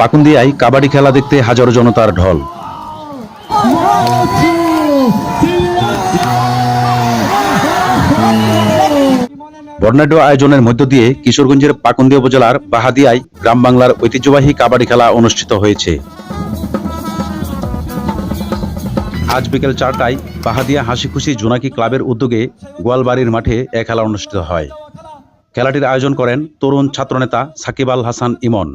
পাকুন্দিয়ায় কাবাডি খেলা দেখতে হাজারো জনতার ঢল। বর্ণাঢ্য আয়োজনের মধ্য দিয়ে কিশোরগঞ্জের পাকুন্দিয়া উপজেলার বাহাদিয়ায় গ্রাম বাংলার ঐতিহ্যবাহী কাবাডি খেলা অনুষ্ঠিত হয়েছে। আজ বিকেল চারটায় বাহাদিয়া হাসি খুশি জোনাকি ক্লাবের উদ্যোগে গোয়ালবাড়ির মাঠে এ খেলা অনুষ্ঠিত হয়। খেলাটির আয়োজন করেন তরুণ ছাত্রনেতা সাকিব আল হাসান ইমন।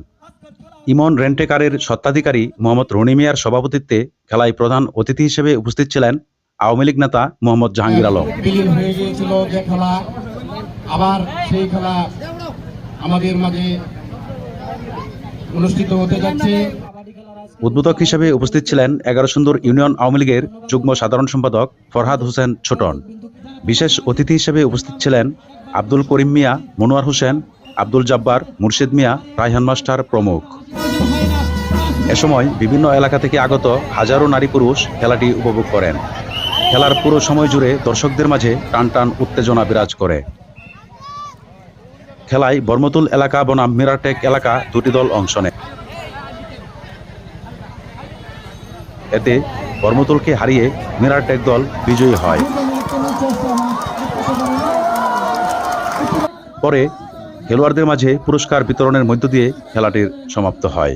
ইমন রেন্টেকারের স্বত্বাধিকারী মোহাম্মদ রনি মিয়ার সভাপতিত্বে খেলায় প্রধান অতিথি হিসেবে উপস্থিত ছিলেন আওয়ামী লীগ নেতা মোহাম্মদ জাহাঙ্গীর আলম। হয়ে গিয়েছিল যে খেলা আবার সেই খেলা আমাদের মাঝে অনুষ্ঠিত হতে যাচ্ছে। উদ্বোধক হিসেবে উপস্থিত ছিলেন এগারো সুন্দর ইউনিয়ন আওয়ামী লীগের যুগ্ম সাধারণ সম্পাদক ফরহাদ হোসেন ছোটন। বিশেষ অতিথি হিসেবে উপস্থিত ছিলেন আব্দুল করিম মিয়া মনোয়ার হোসেন আব্দুল জাব্বার, মুর্শিদ মিয়া, রায়হান মাস্টার প্রমুখ। এ সময় বিভিন্ন এলাকা থেকে আগত হাজারো নারী পুরুষ খেলাটি উপভোগ করেন। খেলার পুরো সময় জুড়ে দর্শকদের মাঝে টান টান উত্তেজনা বিরাজ করে। খেলায় বর্মতুল এলাকা বনাম মিরাটেক এলাকা দুটি দল অংশ নেয়। এতে বর্মতুলকে হারিয়ে মিরাটেক দল বিজয়ী হয়। পরে খেলোয়াড়দের মাঝে পুরস্কার বিতরণের মধ্য দিয়ে খেলাটির সমাপ্ত হয়।